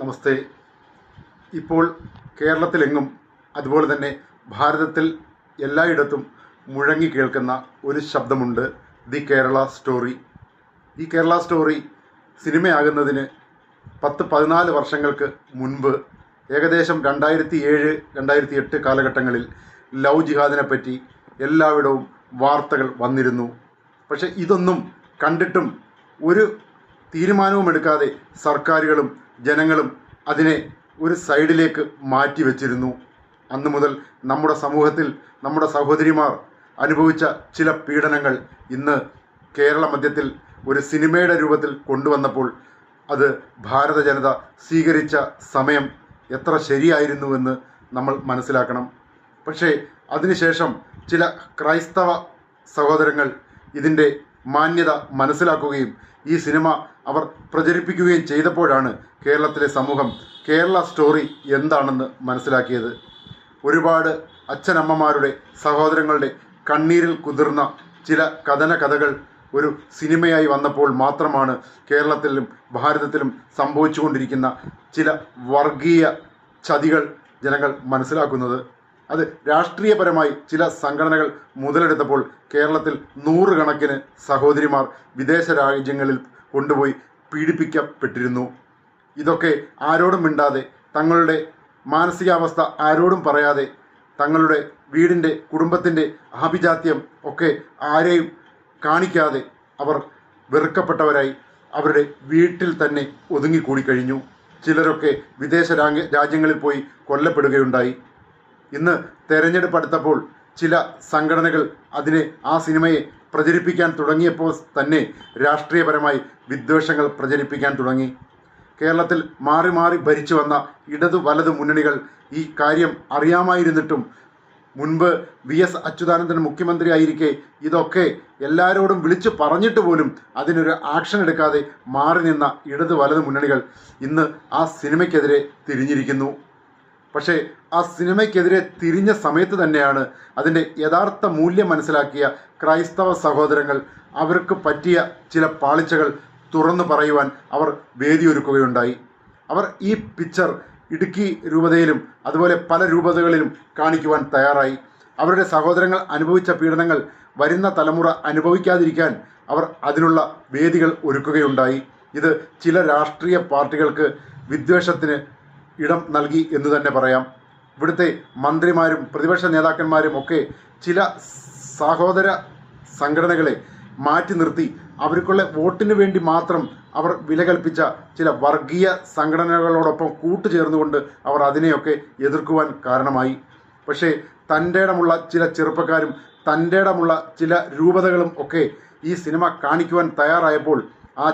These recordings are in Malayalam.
നമസ്തേ. ഇപ്പോൾ കേരളത്തിലെങ്ങും അതുപോലെ തന്നെ ഭാരതത്തിൽ എല്ലായിടത്തും മുഴങ്ങി കേൾക്കുന്ന ഒരു ശബ്ദമുണ്ട് ദി കേരള സ്റ്റോറി. ഈ കേരള സ്റ്റോറി സിനിമയാകുന്നതിന് പത്ത് പതിനാല് വർഷങ്ങൾക്ക് മുൻപ് ഏകദേശം രണ്ടായിരത്തി ഏഴ് രണ്ടായിരത്തി എട്ട് കാലഘട്ടങ്ങളിൽ ലവ് ജിഹാദിനെ പറ്റി എല്ലായിടവും വാർത്തകൾ വന്നിരുന്നു. പക്ഷേ ഇതൊന്നും കണ്ടിട്ടും ഒരു തീരുമാനവും എടുക്കാതെ സർക്കാരുകളും ജനങ്ങളും അതിനെ ഒരു സൈഡിലേക്ക് മാറ്റി വച്ചിരുന്നു. അന്ന് മുതൽ നമ്മുടെ സമൂഹത്തിൽ നമ്മുടെ സഹോദരിമാർ അനുഭവിച്ച ചില പീഡനങ്ങൾ ഇന്ന് കേരള മധ്യത്തിൽ ഒരു സിനിമയുടെ രൂപത്തിൽ കൊണ്ടുവന്നപ്പോൾ അത് ഭാരത ജനത സ്വീകരിച്ച സമയം എത്ര ശരിയായിരുന്നുവെന്ന് നമ്മൾ മനസ്സിലാക്കണം. പക്ഷേ അതിനുശേഷം ചില ക്രൈസ്തവ സഹോദരങ്ങൾ ഇതിന്റെ മാന്യത മനസ്സിലാക്കുകയും ഈ സിനിമ അവർ പ്രചരിപ്പിക്കുകയും ചെയ്തപ്പോഴാണ് കേരളത്തിലെ സമൂഹം കേരള സ്റ്റോറി എന്താണെന്ന് മനസ്സിലാക്കിയത്. ഒരുപാട് അച്ഛനമ്മമാരുടെ സഹോദരങ്ങളുടെ കണ്ണീരിൽ കുതിർന്ന ചില കഥന കഥകൾ ഒരു സിനിമയായി വന്നപ്പോൾ മാത്രമാണ് കേരളത്തിലും ഭാരതത്തിലും സംഭവിച്ചുകൊണ്ടിരിക്കുന്ന ചില വർഗീയ ചതികൾ ജനങ്ങൾ മനസ്സിലാക്കുന്നത്. അത് രാഷ്ട്രീയപരമായി ചില സംഘടനകൾ മുതലെടുത്തപ്പോൾ കേരളത്തിൽ നൂറുകണക്കിന് സഹോദരിമാർ വിദേശ രാജ്യങ്ങളിൽ കൊണ്ടുപോയി പീഡിപ്പിക്കപ്പെട്ടിരുന്നു. ഇതൊക്കെ ആരോടും മിണ്ടാതെ തങ്ങളുടെ മാനസികാവസ്ഥ ആരോടും പറയാതെ തങ്ങളുടെ വീടിന്റെ കുടുംബത്തിന്റെ ആഭിജാത്യം ഒക്കെ ആരെയും കാണിക്കാതെ അവർ വെറുക്കപ്പെട്ടവരായി അവരുടെ വീട്ടിൽ തന്നെ ഒതുങ്ങിക്കൂടി കഴിഞ്ഞു ചിലരൊക്കെ വിദേശ രാജ്യങ്ങളിൽ പോയി കൊല്ലപ്പെടുകയുണ്ടായി. ഇന്ന് തെരഞ്ഞെടുപ്പ് അടുത്തപ്പോൾ ചില സംഘടനകൾ അതിനെ ആ സിനിമയെ പ്രചരിപ്പിക്കാൻ തുടങ്ങിയപ്പോൾ തന്നെ രാഷ്ട്രീയപരമായി വിദ്വേഷങ്ങൾ പ്രചരിപ്പിക്കാൻ തുടങ്ങി. കേരളത്തിൽ മാറി മാറി ഭരിച്ചു വന്ന ഇടതു വലതു മുന്നണികൾ ഈ കാര്യം അറിയാമായിരുന്നിട്ടും മുൻപ് വി എസ് അച്യുതാനന്ദൻ മുഖ്യമന്ത്രിയായിരിക്കെ ഇതൊക്കെ എല്ലാവരോടും വിളിച്ചു പറഞ്ഞിട്ട് പോലും അതിനൊരു ആക്ഷൻ എടുക്കാതെ മാറി നിന്ന ഇടതു വലതു മുന്നണികൾ ഇന്ന് ആ സിനിമയ്ക്കെതിരെ തിരിഞ്ഞിരിക്കുന്നു. പക്ഷേ ആ സിനിമയ്ക്കെതിരെ തിരിഞ്ഞ സമയത്ത് തന്നെയാണ് അതിന്റെ യഥാർത്ഥ മൂല്യം മനസ്സിലാക്കിയ ക്രൈസ്തവ സഹോദരങ്ങൾ അവർക്ക് പറ്റിയ ചില പാളിച്ചകൾ തുറന്നു പറയുവാൻ അവർ വേദിയൊരുക്കുകയുണ്ടായി. അവർ ഈ പിക്ചർ ഇടുക്കി രൂപതയിലും അതുപോലെ പല രൂപതകളിലും കാണിക്കുവാൻ തയ്യാറായി. അവരുടെ സഹോദരങ്ങൾ അനുഭവിച്ച പീഡനങ്ങൾ വരുന്ന തലമുറ അനുഭവിക്കാതിരിക്കാൻ അവർ അതിനുള്ള വേദികൾ ഒരുക്കുകയുണ്ടായി. ഇത് ചില രാഷ്ട്രീയ പാർട്ടികൾക്ക് വിദ്വേഷത്തിന് ഇടം നൽകി എന്ന് തന്നെ പറയാം. ഇവിടുത്തെ മന്ത്രിമാരും പ്രതിപക്ഷ നേതാക്കന്മാരും ഒക്കെ ചില സഹോദര സംഘടനകളെ മാറ്റി നിർത്തി അവർക്കുള്ള വോട്ടിന് വേണ്ടി മാത്രം അവർ വില കൽപ്പിച്ച ചില വർഗീയ സംഘടനകളോടൊപ്പം കൂട്ടുചേർന്നുകൊണ്ട് അവർ അതിനെയൊക്കെ എതിർക്കുവാൻ കാരണമായി. പക്ഷേ തന്റെ ഇടമുള്ള ചില ചെറുപ്പക്കാരും തന്റെ ഇടമുള്ള ചില രൂപതകളും ഒക്കെ ഈ സിനിമ കാണിക്കുവാൻ തയ്യാറായപ്പോൾ ആ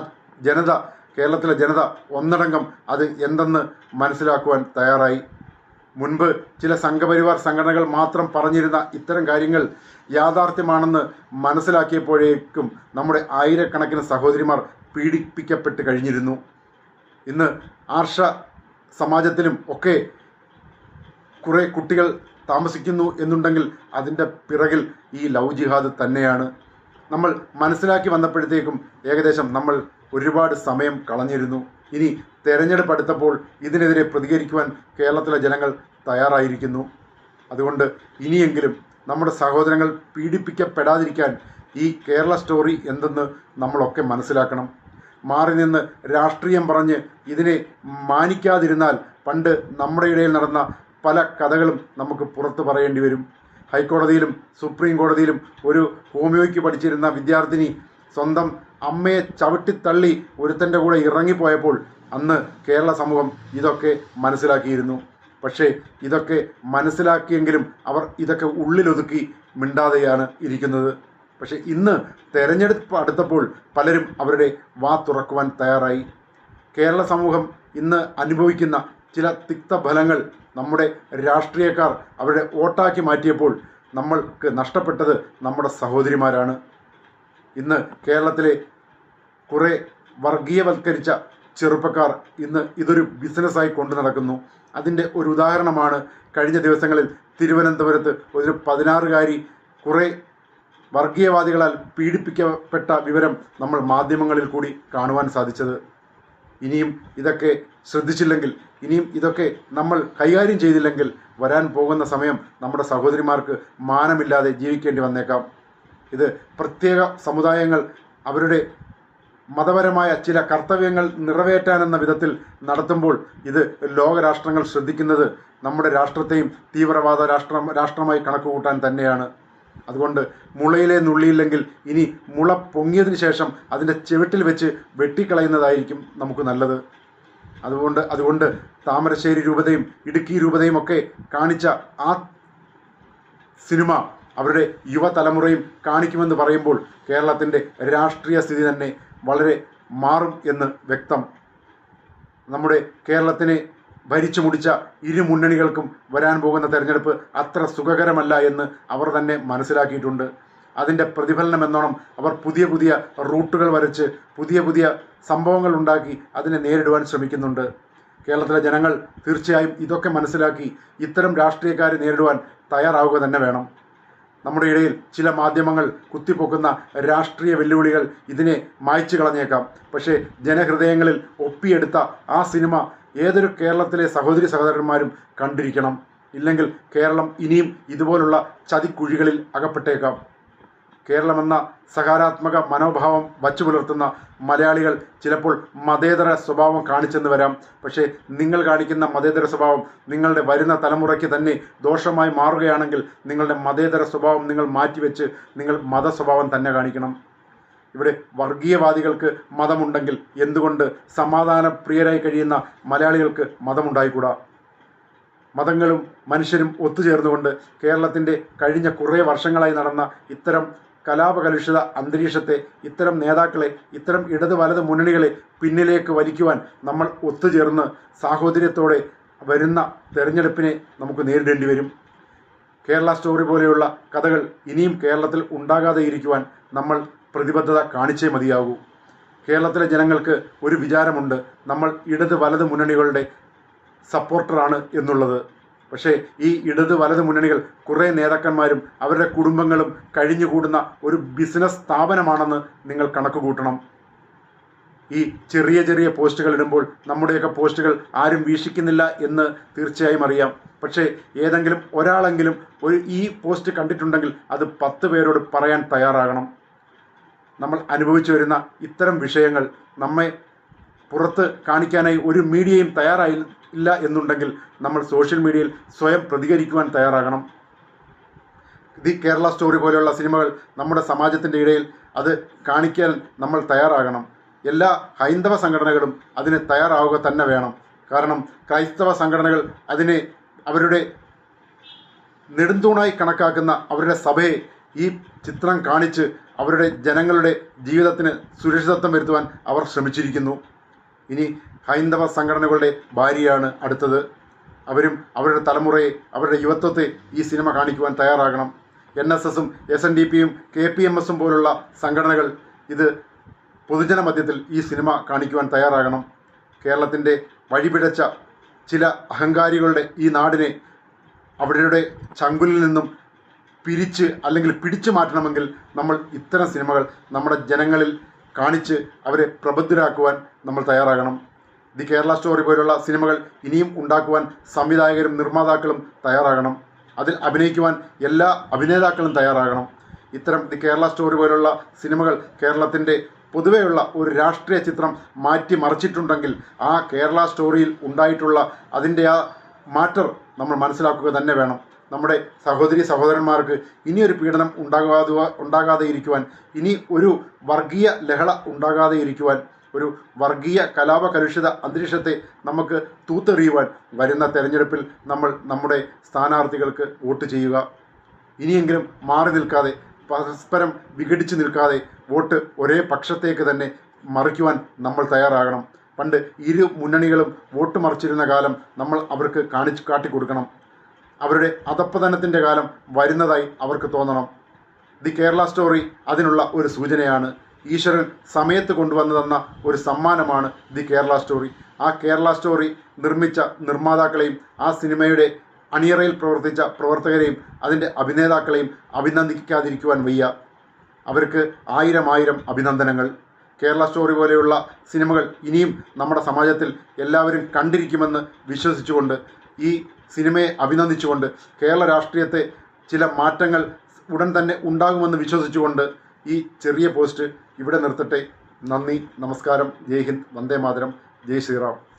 ജനത കേരളത്തിലെ ജനത ഒന്നടങ്കം അത് എന്തെന്ന് മനസ്സിലാക്കുവാൻ തയ്യാറായി. മുൻപ് ചില സംഘപരിവാർ സംഘടനകൾ മാത്രം പറഞ്ഞിരുന്ന ഇത്തരം കാര്യങ്ങൾ യാഥാർത്ഥ്യമാണെന്ന് മനസ്സിലാക്കിയപ്പോഴേക്കും നമ്മുടെ ആയിരക്കണക്കിന് സഹോദരിമാർ പീഡിപ്പിക്കപ്പെട്ട് കഴിഞ്ഞിരുന്നു. ഇന്ന് ആർഷ സമാജത്തിലും ഒക്കെ കുറേ കുട്ടികൾ താമസിക്കുന്നു എന്നുണ്ടെങ്കിൽ അതിന്റെ പിറകിൽ ഈ ലവ് ജിഹാദ് തന്നെയാണ്. നമ്മൾ മനസ്സിലാക്കി വന്നപ്പോഴത്തേക്കും ഏകദേശം നമ്മൾ ഒരുപാട് സമയം കളഞ്ഞിരുന്നു. ഇനി തെരഞ്ഞെടുപ്പ് അടുത്തപ്പോൾ ഇതിനെതിരെ പ്രതികരിക്കുവാൻ കേരളത്തിലെ ജനങ്ങൾ തയ്യാറായിരിക്കുന്നു. അതുകൊണ്ട് ഇനിയെങ്കിലും നമ്മുടെ സഹോദരങ്ങൾ പീഡിപ്പിക്കപ്പെടാതിരിക്കാൻ ഈ കേരള സ്റ്റോറി എന്തെന്ന് നമ്മളൊക്കെ മനസ്സിലാക്കണം. മാറി നിന്ന് രാഷ്ട്രീയം പറഞ്ഞ് ഇതിനെ മാനിക്കാതിരുന്നാൽ പണ്ട് നമ്മുടെ ഇടയിൽ നടന്ന പല കഥകളും നമുക്ക് പുറത്തു പറയേണ്ടി വരും. ഹൈക്കോടതിയിലും സുപ്രീം കോടതിയിലും ഒരു ഹോമിയോയ്ക്ക് പഠിച്ചിരുന്ന വിദ്യാർത്ഥിനി സ്വന്തം അമ്മയെ ചവിട്ടിത്തള്ളി ഒരുത്തന്റെ കൂടെ ഇറങ്ങിപ്പോയപ്പോൾ അന്ന് കേരള സമൂഹം ഇതൊക്കെ മനസ്സിലാക്കിയിരുന്നു. പക്ഷേ ഇതൊക്കെ മനസ്സിലാക്കിയെങ്കിലും അവർ ഇതൊക്കെ ഉള്ളിലൊതുക്കി മിണ്ടാതെയാണ് ഇരിക്കുന്നത്. പക്ഷേ ഇന്ന് തെരഞ്ഞെടുപ്പ് അടുത്തപ്പോൾ പലരും അവരുടെ വാ തുറക്കുവാൻ തയ്യാറായി. കേരള സമൂഹം ഇന്ന് അനുഭവിക്കുന്ന ചില തിക്തഫലങ്ങൾ നമ്മുടെ രാഷ്ട്രീയക്കാർ അവരുടെ വോട്ടാക്കി മാറ്റിയപ്പോൾ നമ്മൾക്ക് നഷ്ടപ്പെട്ടത് നമ്മുടെ സഹോദരിമാരാണ്. ഇന്ന് കേരളത്തിലെ കുറെ വർഗീയവൽക്കരിച്ച ചെറുപ്പക്കാർ ഇന്ന് ഇതൊരു ബിസിനസ്സായി കൊണ്ടു നടക്കുന്നു. അതിന്റെ ഒരു ഉദാഹരണമാണ് കഴിഞ്ഞ ദിവസങ്ങളിൽ തിരുവനന്തപുരത്ത് ഒരു പതിനാറുകാരി കുറേ വർഗീയവാദികളാൽ പീഡിപ്പിക്കപ്പെട്ട വിവരം നമ്മൾ മാധ്യമങ്ങളിൽ കൂടി കാണുവാൻ സാധിച്ചത്. ഇനിയും ഇതൊക്കെ ശ്രദ്ധിച്ചില്ലെങ്കിൽ ഇനിയും ഇതൊക്കെ നമ്മൾ കൈകാര്യം ചെയ്തില്ലെങ്കിൽ വരാൻ പോകുന്ന സമയം നമ്മുടെ സഹോദരിമാർക്ക് മാനമില്ലാതെ ജീവിക്കേണ്ടി വന്നേക്കാം. ഇത് പ്രത്യേക സമുദായങ്ങൾ അവരുടെ മതപരമായ ചില കർത്തവ്യങ്ങൾ നിറവേറ്റാനെന്ന വിധത്തിൽ നടത്തുമ്പോൾ ഇത് ലോകരാഷ്ട്രങ്ങൾ ശ്രദ്ധിക്കുന്നത് നമ്മുടെ രാഷ്ട്രത്തെയും തീവ്രവാദ രാഷ്ട്രം രാഷ്ട്രമായി കണക്ക് കൂട്ടാൻ തന്നെയാണ്. അതുകൊണ്ട് മുളയിലെ നുള്ളിയില്ലെങ്കിൽ ഇനി മുള പൊങ്ങിയതിന് ശേഷം അതിന്റെ ചെവിട്ടിൽ വെച്ച് വെട്ടിക്കളയുന്നതായിരിക്കും നമുക്ക് നല്ലത്. അതുകൊണ്ട് അതുകൊണ്ട് താമരശ്ശേരി രൂപതയും ഇടുക്കി രൂപതയും ഒക്കെ കാണിച്ച ആ സിനിമ അവരുടെ യുവതലമുറയും കാണിക്കുമെന്ന് പറയുമ്പോൾ കേരളത്തിന്റെ രാഷ്ട്രീയ സ്ഥിതി തന്നെ വളരെ മാറും എന്ന് വ്യക്തം. നമ്മുടെ കേരളത്തിനെ ഭരിച്ചു മുടിച്ച ഇരു മുന്നണികൾക്കും വരാൻ പോകുന്ന തെരഞ്ഞെടുപ്പ് അത്ര സുഖകരമല്ല എന്ന് അവർ തന്നെ മനസ്സിലാക്കിയിട്ടുണ്ട്. അതിന്റെ പ്രതിഫലനം എന്നോണം അവർ പുതിയ പുതിയ റൂട്ടുകൾ വരച്ച് പുതിയ പുതിയ സംഭവങ്ങൾ ഉണ്ടാക്കി അതിനെ നേരിടുവാൻ ശ്രമിക്കുന്നുണ്ട്. കേരളത്തിലെ ജനങ്ങൾ തീർച്ചയായും ഇതൊക്കെ മനസ്സിലാക്കി ഇത്തരം രാഷ്ട്രീയക്കാരെ നേരിടുവാൻ തയ്യാറാവുക തന്നെ വേണം. നമ്മുടെ ഇടയിൽ ചില മാധ്യമങ്ങൾ കുത്തിപ്പൊക്കുന്ന രാഷ്ട്രീയ വെല്ലുവിളികൾ ഇതിനെ മായ്ച്ചു കളഞ്ഞേക്കാം. പക്ഷേ ജനഹൃദയങ്ങളിൽ ഒപ്പിയെടുത്ത ആ സിനിമ ഏതൊരു കേരളത്തിലെ സഹോദരി സഹോദരന്മാരും കണ്ടിരിക്കണം. ഇല്ലെങ്കിൽ കേരളം ഇനിയും ഇതുപോലുള്ള ചതിക്കുഴികളിൽ അകപ്പെട്ടേക്കാം. കേരളമെന്ന സകാരാത്മക മനോഭാവം വച്ചു പുലർത്തുന്ന മലയാളികൾ ചിലപ്പോൾ മതേതര സ്വഭാവം കാണിച്ചെന്ന് വരാം. പക്ഷേ നിങ്ങൾ കാണിക്കുന്ന മതേതര സ്വഭാവം നിങ്ങളുടെ വരുന്ന തലമുറയ്ക്ക് തന്നെ ദോഷമായി മാറുകയാണെങ്കിൽ നിങ്ങളുടെ മതേതര സ്വഭാവം നിങ്ങൾ മാറ്റിവെച്ച് നിങ്ങൾ മത സ്വഭാവം തന്നെ കാണിക്കണം. ഇവിടെ വർഗീയവാദികൾക്ക് മതമുണ്ടെങ്കിൽ എന്തുകൊണ്ട് സമാധാന പ്രിയരായി കഴിയുന്ന മലയാളികൾക്ക് മതമുണ്ടായിക്കൂടാ? മതങ്ങളും മനുഷ്യരും ഒത്തുചേർന്നുകൊണ്ട് കേരളത്തിന്റെ കഴിഞ്ഞ കുറേ വർഷങ്ങളായി നടന്ന ഇത്തരം കലാപകലുഷിത അന്തരീക്ഷത്തെ ഇത്തരം നേതാക്കളെ ഇത്തരം ഇടത് വലത് മുന്നണികളെ പിന്നിലേക്ക് വലിക്കുവാൻ നമ്മൾ ഒത്തുചേർന്ന് സാഹോദര്യത്തോടെ വരുന്ന തെരഞ്ഞെടുപ്പിനെ നമുക്ക് നേരിടേണ്ടി വരും. കേരള സ്റ്റോറി പോലെയുള്ള കഥകൾ ഇനിയും കേരളത്തിൽ ഉണ്ടാകാതെ ഇരിക്കുവാൻ നമ്മൾ പ്രതിബദ്ധത കാണിച്ചേ മതിയാകൂ. കേരളത്തിലെ ജനങ്ങൾക്ക് ഒരു വിചാരമുണ്ട്. നമ്മൾ ഇടത് വലത് മുന്നണികളുടെ സപ്പോർട്ടറാണ് എന്നുള്ളത്. പക്ഷേ ഈ ഇടത് വലത് മുന്നണികൾ കുറേ നേതാക്കന്മാരും അവരുടെ കുടുംബങ്ങളും കഴിഞ്ഞുകൂടുന്ന ഒരു ബിസിനസ് സ്ഥാപനമാണെന്ന് നിങ്ങൾ കണക്ക് കൂട്ടണം. ഈ ചെറിയ ചെറിയ പോസ്റ്റുകൾ ഇടുമ്പോൾ നമ്മുടെയൊക്കെ പോസ്റ്റുകൾ ആരും വീക്ഷിക്കുന്നില്ല എന്ന് തീർച്ചയായും അറിയാം. പക്ഷേ ഏതെങ്കിലും ഒരാളെങ്കിലും ഒരു ഈ പോസ്റ്റ് കണ്ടിട്ടുണ്ടെങ്കിൽ അത് പത്ത് പേരോട് പറയാൻ തയ്യാറാകണം. നമ്മൾ അനുഭവിച്ചു വരുന്ന ഇത്തരം വിഷയങ്ങൾ നമ്മെ പുറത്ത് കാണിക്കാനായി ഒരു മീഡിയയും തയ്യാറായി ഇല്ല എന്നുണ്ടെങ്കിൽ നമ്മൾ സോഷ്യൽ മീഡിയയിൽ സ്വയം പ്രതികരിക്കുവാൻ തയ്യാറാകണം. ദി കേരള സ്റ്റോറി പോലെയുള്ള സിനിമകൾ നമ്മുടെ സമാജത്തിന്റെ ഇടയിൽ അത് കാണിക്കാൻ നമ്മൾ തയ്യാറാകണം. എല്ലാ ഹൈന്ദവ സംഘടനകളും അതിന് തയ്യാറാവുക തന്നെ വേണം. കാരണം ക്രൈസ്തവ സംഘടനകൾ അതിനെ അവരുടെ നെടുന്തൂണായി കണക്കാക്കുന്ന അവരുടെ സഭയെ ഈ ചിത്രം കാണിച്ച് അവരുടെ ജനങ്ങളുടെ ജീവിതത്തിന് സുരക്ഷിതത്വം വരുത്തുവാൻ അവർ ശ്രമിച്ചിരിക്കുന്നു. ഇനി ഹൈന്ദവ സംഘടനകളുടെ ഭാര്യയാണ് അടുത്തത്. അവരും അവരുടെ തലമുറയെ അവരുടെ യുവത്വത്തെ ഈ സിനിമ കാണിക്കുവാൻ തയ്യാറാകണം. എൻ എസ് എസും എസ് എൻ ഡി പിയും കെ പി എം എസും പോലുള്ള സംഘടനകൾ ഇത് പൊതുജന മധ്യത്തിൽ ഈ സിനിമ കാണിക്കുവാൻ തയ്യാറാകണം. കേരളത്തിന്റെ വഴിപിഴച്ച ചില അഹങ്കാരികളുടെ ഈ നാടിനെ അവരുടെ ചങ്കുലിൽ നിന്നും പിരിച്ച് അല്ലെങ്കിൽ പിടിച്ചു മാറ്റണമെങ്കിൽ നമ്മൾ ഇത്തരം സിനിമകൾ നമ്മുടെ ജനങ്ങളിൽ കാണിച്ച് അവരെ പ്രബുദ്ധരാക്കുവാൻ നമ്മൾ തയ്യാറാകണം. ദി കേരള സ്റ്റോറി പോലുള്ള സിനിമകൾ ഇനിയും ഉണ്ടാക്കുവാൻ സംവിധായകരും നിർമ്മാതാക്കളും തയ്യാറാകണം. അതിൽ അഭിനയിക്കുവാൻ എല്ലാ അഭിനേതാക്കളും തയ്യാറാകണം. ഇത്തരം ദി കേരള സ്റ്റോറി പോലുള്ള സിനിമകൾ കേരളത്തിന്റെ പൊതുവെയുള്ള ഒരു രാഷ്ട്രീയ ചിത്രം മാറ്റി മറിച്ചിട്ടുണ്ടെങ്കിൽ ആ കേരള സ്റ്റോറിയിൽ ഉണ്ടായിട്ടുള്ള അതിന്റെ ആ മാറ്റർ നമ്മൾ മനസ്സിലാക്കുക തന്നെ വേണം. നമ്മുടെ സഹോദരി സഹോദരന്മാർക്ക് ഇനിയൊരു പീഡനം ഉണ്ടാകാതെ ഉണ്ടാകാതെ ഇരിക്കുവാൻ ഇനി ഒരു വർഗീയ ലഹള ഉണ്ടാകാതെ ഇരിക്കുവാൻ ഒരു വർഗീയ കലാപ കലുഷിത അന്തരീക്ഷത്തെ നമുക്ക് തൂത്തെറിയുവാൻ വരുന്ന തെരഞ്ഞെടുപ്പിൽ നമ്മൾ നമ്മുടെ സ്ഥാനാർത്ഥികൾക്ക് വോട്ട് ചെയ്യുക. ഇനിയെങ്കിലും മാറി നിൽക്കാതെ പരസ്പരം വിഘടിച്ച് നിൽക്കാതെ വോട്ട് ഒരേ പക്ഷത്തേക്ക് തന്നെ മറിക്കുവാൻ നമ്മൾ തയ്യാറാകണം. പണ്ട് ഇരു മുന്നണികളും വോട്ട് മറിച്ചിരുന്ന കാലം നമ്മൾ അവർക്ക് കാണിച്ചു കാട്ടിക്കൊടുക്കണം. അവരുടെ അധപ്പതനത്തിന്റെ കാലം വരുന്നതായി അവർക്ക് തോന്നണം. ദി കേരള സ്റ്റോറി അതിനുള്ള ഒരു സൂചനയാണ്. ഈശ്വരൻ സമയത്ത് കൊണ്ടുവന്നു തന്ന ഒരു സമ്മാനമാണ് ദി കേരള സ്റ്റോറി. ആ കേരള സ്റ്റോറി നിർമ്മിച്ച നിർമ്മാതാക്കളെയും ആ സിനിമയുടെ അണിയറയിൽ പ്രവർത്തിച്ച പ്രവർത്തകരെയും അതിന്റെ അഭിനേതാക്കളെയും അഭിനന്ദിക്കാതിരിക്കുവാൻ വയ്യ. അവർക്ക് ആയിരം ആയിരം അഭിനന്ദനങ്ങൾ. കേരള സ്റ്റോറി പോലെയുള്ള സിനിമകൾ ഇനിയും നമ്മുടെ സമാജത്തിൽ എല്ലാവരും കണ്ടിരിക്കുമെന്ന് വിശ്വസിച്ചുകൊണ്ട് ഈ സിനിമയെ അഭിനന്ദിച്ചുകൊണ്ട് കേരള രാഷ്ട്രീയത്തെ ചില മാറ്റങ്ങൾ ഉടൻ തന്നെ ഉണ്ടാകുമെന്ന് വിശ്വസിച്ചുകൊണ്ട് ഈ ചെറിയ പോസ്റ്റ് ഇവിടെ നിർത്തട്ടെ. നന്ദി നമസ്കാരം. ജയ് ഹിന്ദ്. വന്ദേ മാതരം. ജയ് ശ്രീറാം.